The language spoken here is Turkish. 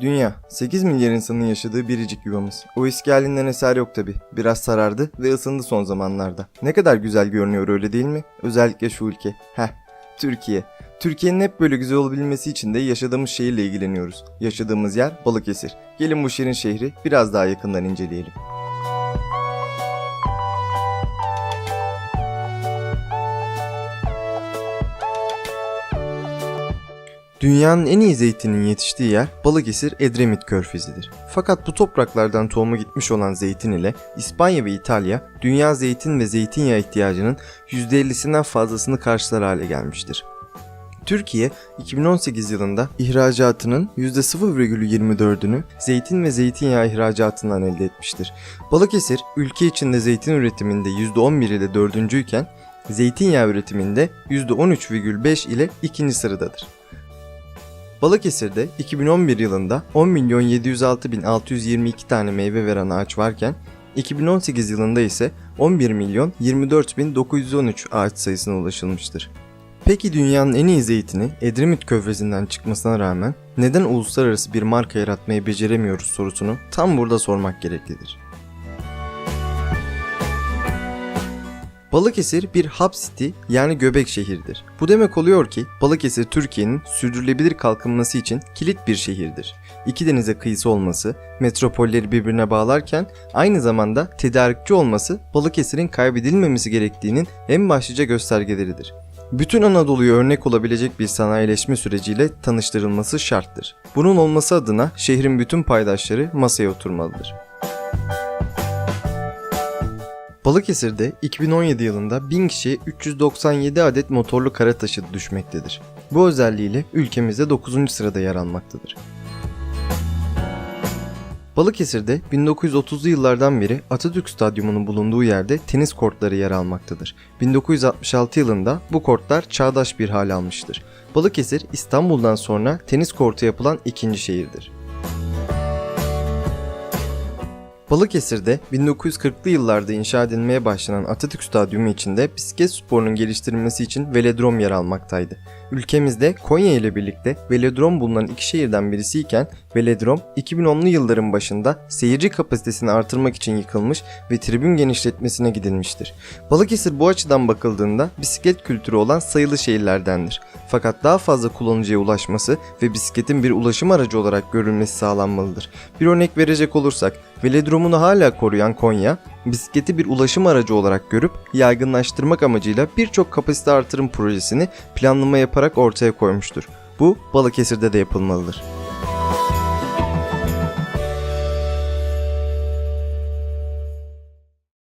Dünya, 8 milyar insanın yaşadığı biricik yuvamız. O eski halinden eser yok tabi. Biraz sarardı ve ısındı son zamanlarda. Ne kadar güzel görünüyor öyle değil mi? Özellikle şu ülke. Heh, Türkiye. Türkiye'nin hep böyle güzel olabilmesi için de yaşadığımız şehirle ilgileniyoruz. Yaşadığımız yer Balıkesir. Gelin bu şirin şehri biraz daha yakından inceleyelim. Dünyanın en iyi zeytinin yetiştiği yer Balıkesir Edremit Körfezi'dir. Fakat bu topraklardan tohumu gitmiş olan zeytin ile İspanya ve İtalya dünya zeytin ve zeytinyağı ihtiyacının %50'sinden fazlasını karşılar hale gelmiştir. Türkiye 2018 yılında ihracatının %0,24'ünü zeytin ve zeytinyağı ihracatından elde etmiştir. Balıkesir ülke içinde zeytin üretiminde %11 ile dördüncüyken zeytinyağı üretiminde %13,5 ile ikinci sıradadır. Balıkesir'de 2011 yılında 10 milyon 706 bin 622 tane meyve veren ağaç varken 2018 yılında ise 11 milyon 24 bin 913 ağaç sayısına ulaşılmıştır. Peki dünyanın en iyi zeytini Edremit Körfezi'nden çıkmasına rağmen neden uluslararası bir marka yaratmayı beceremiyoruz sorusunu tam burada sormak gereklidir. Balıkesir bir hub city yani göbek şehirdir. Bu demek oluyor ki Balıkesir Türkiye'nin sürdürülebilir kalkınması için kilit bir şehirdir. İki denize kıyısı olması, metropolleri birbirine bağlarken aynı zamanda tedarikçi olması Balıkesir'in kaybedilmemesi gerektiğinin en başlıca göstergeleridir. Bütün Anadolu'ya örnek olabilecek bir sanayileşme süreciyle tanıştırılması şarttır. Bunun olması adına şehrin bütün paydaşları masaya oturmalıdır. Balıkesir'de 2017 yılında 1000 kişiye 397 adet motorlu kara taşıt düşmektedir. Bu özelliğiyle ülkemizde 9. sırada yer almaktadır. Balıkesir'de 1930'lu yıllardan beri Atatürk Stadyumu'nun bulunduğu yerde tenis kortları yer almaktadır. 1966 yılında bu kortlar çağdaş bir hal almıştır. Balıkesir İstanbul'dan sonra tenis kortu yapılan ikinci şehirdir. Balıkesir'de 1940'lı yıllarda inşa edilmeye başlanan Atatürk Stadyumu içinde bisiklet sporunun geliştirilmesi için velodrom yer almaktaydı. Ülkemizde Konya ile birlikte velodrom bulunan iki şehirden birisiyken velodrom 2010'lu yılların başında seyirci kapasitesini artırmak için yıkılmış ve tribün genişletmesine gidilmiştir. Balıkesir bu açıdan bakıldığında bisiklet kültürü olan sayılı şehirlerdendir. Fakat daha fazla kullanıcıya ulaşması ve bisikletin bir ulaşım aracı olarak görülmesi sağlanmalıdır. Bir örnek verecek olursak, velodromunu hala koruyan Konya, bisikleti bir ulaşım aracı olarak görüp yaygınlaştırmak amacıyla birçok kapasite artırım projesini planlama yaparak ortaya koymuştur. Bu Balıkesir'de de yapılmalıdır.